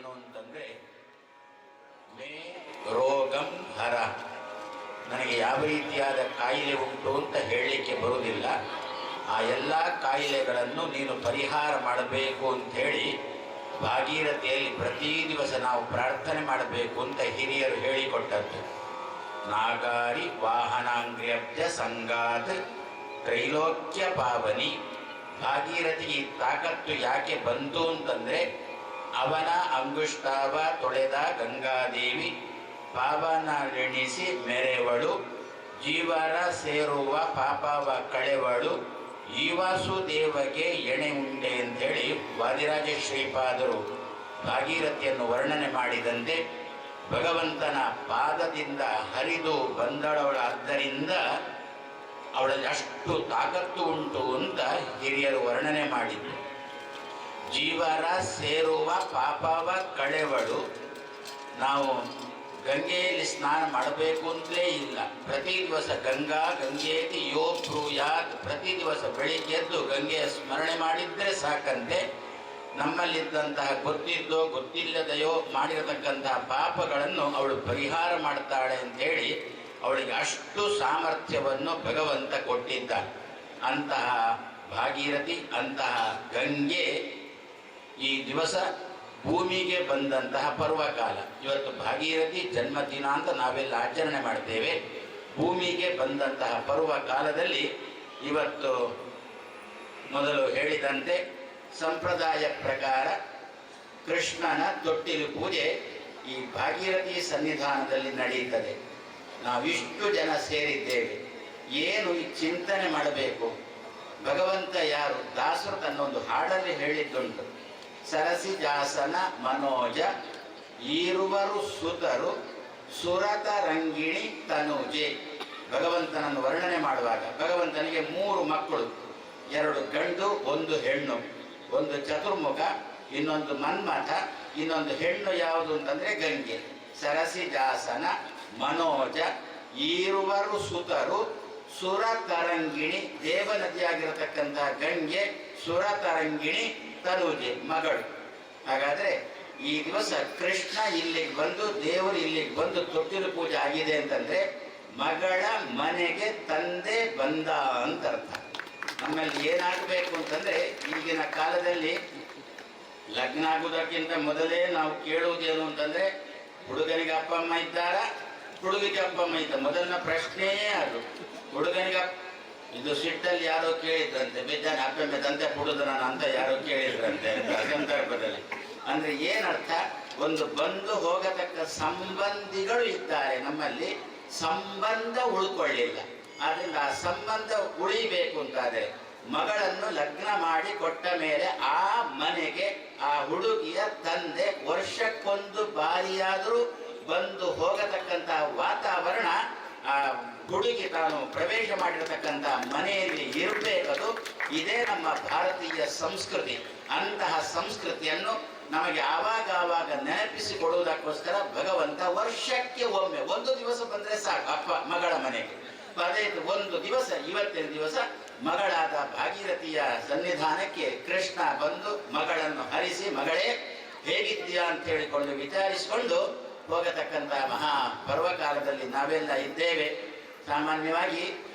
ಏನು ಅಂತಂದ್ರೆ, ಮೇ ರೋಗಂ ಹರ. ನನಗೆ ಯಾವ ರೀತಿಯಾದ ಕಾಯಿಲೆ ಉಂಟು ಅಂತ ಹೇಳಲಿಕ್ಕೆ ಬರುವುದಿಲ್ಲ. ಆ ಎಲ್ಲ ಕಾಯಿಲೆಗಳನ್ನು ನೀನು ಪರಿಹಾರ ಮಾಡಬೇಕು ಅಂತ ಹೇಳಿ ಭಾಗೀರಥಿಯಲ್ಲಿ ಪ್ರತಿ ದಿವಸ ನಾವು ಪ್ರಾರ್ಥನೆ ಮಾಡಬೇಕು ಅಂತ ಹಿರಿಯರು ಹೇಳಿಕೊಟ್ಟದ್ದು. ನಾಗಾರಿ ವಾಹನಾಂಗ್ರ್ಯಬ್ಜ ಸಂಗಾತ್ ತ್ರೈಲೋಕ್ಯ ಪಾವನಿ. ಭಾಗೀರಥಿಗೆ ಈ ತಾಕತ್ತು ಯಾಕೆ ಬಂತು ಅಂತಂದ್ರೆ ಅವನ ಅಂಗುಷ್ಟಾವ ತೊಳೆದ ಗಂಗಾದೇವಿ ಪಾವನರೆಣಿಸಿ ಮೆರೆವಳು, ಜೀವರ ಸೇರುವ ಪಾಪವ ಕಳೆವಳು ಈವಾಸುದೇವಗೆ ಎಣೆ ಉಂಡೆ ಅಂತೇಳಿ ವಾದಿರಾಜ ಶ್ರೀಪಾದರು ಭಾಗೀರಥಿಯನ್ನು ವರ್ಣನೆ ಮಾಡಿದಂತೆ ಭಗವಂತನ ಪಾದದಿಂದ ಹರಿದು ಬಂದಳವಳಾದ್ದರಿಂದ ಅವಳಲ್ಲಿ ಅಷ್ಟು ತಾಕತ್ತು ಉಂಟು ಅಂತ ಹಿರಿಯರು ವರ್ಣನೆ ಮಾಡಿದ್ದು ಜೀವರ ಸೇರುವ ಪಾಪವ ಕಳೆವಳು. ನಾವು ಗಂಗೆಯಲ್ಲಿ ಸ್ನಾನ ಮಾಡಬೇಕು ಅಂತಲೇ ಇಲ್ಲ. ಪ್ರತಿ ದಿವಸ ಗಂಗಾ ಗಂಗೆಯಲ್ಲಿ ಯೋ ಬ್ರೂಯಾತ್. ಪ್ರತಿ ದಿವಸ ಬೆಳಿಗ್ಗೆ ಎದ್ದು ಗಂಗೆಯ ಸ್ಮರಣೆ ಮಾಡಿದ್ರೆ ಸಾಕಂತೆ. ನಮ್ಮಲ್ಲಿದ್ದಂತಹ ಗೊತ್ತಿದ್ದೋ ಗೊತ್ತಿಲ್ಲದೆಯೋ ಮಾಡಿರತಕ್ಕಂತಹ ಪಾಪಗಳನ್ನು ಅವಳು ಪರಿಹಾರ ಮಾಡ್ತಾಳೆ ಅಂತೇಳಿ ಅವಳಿಗೆ ಅಷ್ಟು ಸಾಮರ್ಥ್ಯವನ್ನು ಭಗವಂತ ಕೊಟ್ಟಿದ್ದ ಅಂತಹ ಭಾಗೀರಥಿ, ಅಂತಹ ಗಂಗೆ ಈ ದಿವಸ ಭೂಮಿಗೆ ಬಂದಂತಹ ಪರ್ವಕಾಲ. ಇವತ್ತು ಭಾಗೀರಥಿ ಜನ್ಮದಿನ ಅಂತ ನಾವೆಲ್ಲ ಆಚರಣೆ ಮಾಡ್ತೇವೆ. ಭೂಮಿಗೆ ಬಂದಂತಹ ಪರ್ವ ಕಾಲದಲ್ಲಿ ಇವತ್ತು ಮೊದಲು ಹೇಳಿದಂತೆ ಸಂಪ್ರದಾಯ ಪ್ರಕಾರ ಕೃಷ್ಣನ ತೊಟ್ಟಿಲು ಪೂಜೆ ಈ ಭಾಗೀರಥಿ ಸನ್ನಿಧಾನದಲ್ಲಿ ನಡೆಯುತ್ತದೆ. ನಾವಿಷ್ಟು ಜನ ಸೇರಿದ್ದೇವೆ. ಏನು ಈ ಚಿಂತನೆ ಮಾಡಬೇಕು? ಭಗವಂತ ಯಾರು? ದಾಸರು ತನ್ನೊಂದು ಹಾಡಲ್ಲಿ ಹೇಳಿದ್ದುಂಟು. ಸರಸಿ ಜಾಸನ ಮನೋಜ, ಈರುವರು ಸುತರು, ಸುರತ ರಂಗಿಣಿ ತನುಜೆ. ಭಗವಂತನನ್ನು ವರ್ಣನೆ ಮಾಡುವಾಗ ಭಗವಂತನಿಗೆ ಮೂರು ಮಕ್ಕಳು, ಎರಡು ಗಂಡು, ಒಂದು ಹೆಣ್ಣು. ಒಂದು ಚತುರ್ಮುಖ, ಇನ್ನೊಂದು ಮನ್ಮಥ, ಇನ್ನೊಂದು ಹೆಣ್ಣು ಯಾವುದು ಅಂತಂದ್ರೆ ಗಂಗೆ. ಸರಸಿ ಜಾಸನ ಮನೋಜ, ಈರುವರು ಸುತರು ಸುರ ತರಂಗಿಣಿ ದೇವನದಿಯಾಗಿರತಕ್ಕಂತಹ ಗಂಗೆ ಸುರ ತರಂಗಿಣಿ ತನುಜೆ ಮಗಳು. ಹಾಗಾದ್ರೆ ಈ ದಿವಸ ಕೃಷ್ಣ ಇಲ್ಲಿಗೆ ಬಂದು, ದೇವರು ಇಲ್ಲಿಗೆ ಬಂದು ತೊಟ್ಟಿಲು ಪೂಜೆ ಆಗಿದೆ ಅಂತಂದ್ರೆ ಮಗಳ ಮನೆಗೆ ತಂದೆ ಬಂದ ಅಂತ ಅರ್ಥ. ನಮ್ಮಲ್ಲಿ ಏನಾಗಬೇಕು ಅಂತಂದ್ರೆ ಈಗಿನ ಕಾಲದಲ್ಲಿ ಲಗ್ನ ಆಗುವುದಕ್ಕಿಂತ ಮೊದಲೇ ನಾವು ಕೇಳುವುದೇನು ಅಂತಂದ್ರೆ ಹುಡುಗನಿಗೆ ಅಪ್ಪ, ಅಮ್ಮ ಇದ್ದಾರ? ಹುಡುಗಿಗೆ ಅಪ್ಪ ಅಮ್ಮ ಇದ್ದ ಮೊದಲಿನ ಪ್ರಶ್ನೆಯೇ ಅದು. ಹುಡುಗನಿಗೆ ಇದು ಸಿಟ್ಟಲ್ಲಿ ಯಾರೋ ಕೇಳಿದ್ರಂತೆ ಬಿದ್ದಾನೆ ಅಪ್ಪ ದಂತೆ ನಾನು ಅಂತ ಯಾರೋ ಕೇಳಿದ್ರಂತೆ ಸಂದರ್ಭದಲ್ಲಿ. ಅಂದ್ರೆ ಏನರ್ಥ? ಒಂದು ಬಂದು ಹೋಗತಕ್ಕ ಸಂಬಂಧಿಗಳು ಇದ್ದಾರೆ ನಮ್ಮಲ್ಲಿ, ಸಂಬಂಧ ಉಳ್ಕೊಳ್ಳಿಲ್ಲ. ಆದ್ರಿಂದ ಆ ಸಂಬಂಧ ಉಳಿಬೇಕು ಅಂತಾದ್ರೆ ಮಗಳನ್ನು ಲಗ್ನ ಮಾಡಿ ಕೊಟ್ಟ ಮೇಲೆ ಆ ಮನೆಗೆ ಆ ಹುಡುಗಿಯ ತಂದೆ ವರ್ಷಕ್ಕೊಂದು ಬಾರಿಯಾದರೂ ಬಂದು ಹೋಗತಕ್ಕಂತ ವಾತಾವರಣ, ಆ, ಗುಡಿಗೆ ತಾನು ಪ್ರವೇಶ ಮಾಡಿರತಕ್ಕಂತ ಮನೆಯಲ್ಲಿ ಇರಬೇಕದು. ಇದೇ ನಮ್ಮ ಭಾರತೀಯ ಸಂಸ್ಕೃತಿ. ಅಂತಹ ಸಂಸ್ಕೃತಿಯನ್ನು ನಮಗೆ ಆವಾಗ ಆವಾಗ ನೆನಪಿಸಿಕೊಡುವುದಕ್ಕೋಸ್ಕರ ಭಗವಂತ ವರ್ಷಕ್ಕೆ ಒಮ್ಮೆ, ಒಂದು ದಿವಸ ಬಂದ್ರೆ ಸಾಕು ಅಪ್ಪ, ಮಗಳ ಮನೆಗೆ ಅದೇ ಒಂದು ದಿವಸ ಇವತ್ತಿನ ದಿವಸ ಮಗಳಾದ ಭಾಗೀರಥಿಯ ಸನ್ನಿಧಾನಕ್ಕೆ ಕೃಷ್ಣ ಬಂದು ಮಗಳನ್ನು ಹರಿಸಿ, ಮಗಳೇ, ಹೇಗಿದ್ದೀಯಾ? ಅಂತ ಹೇಳಿಕೊಂಡು ವಿಚಾರಿಸಿಕೊಂಡು ಹೋಗತಕ್ಕಂತಹ ಮಹಾ ಪರ್ವಕಾಲದಲ್ಲಿ ನಾವೆಲ್ಲ ಇದ್ದೇವೆ. ಸಾಮಾನ್ಯವಾಗಿ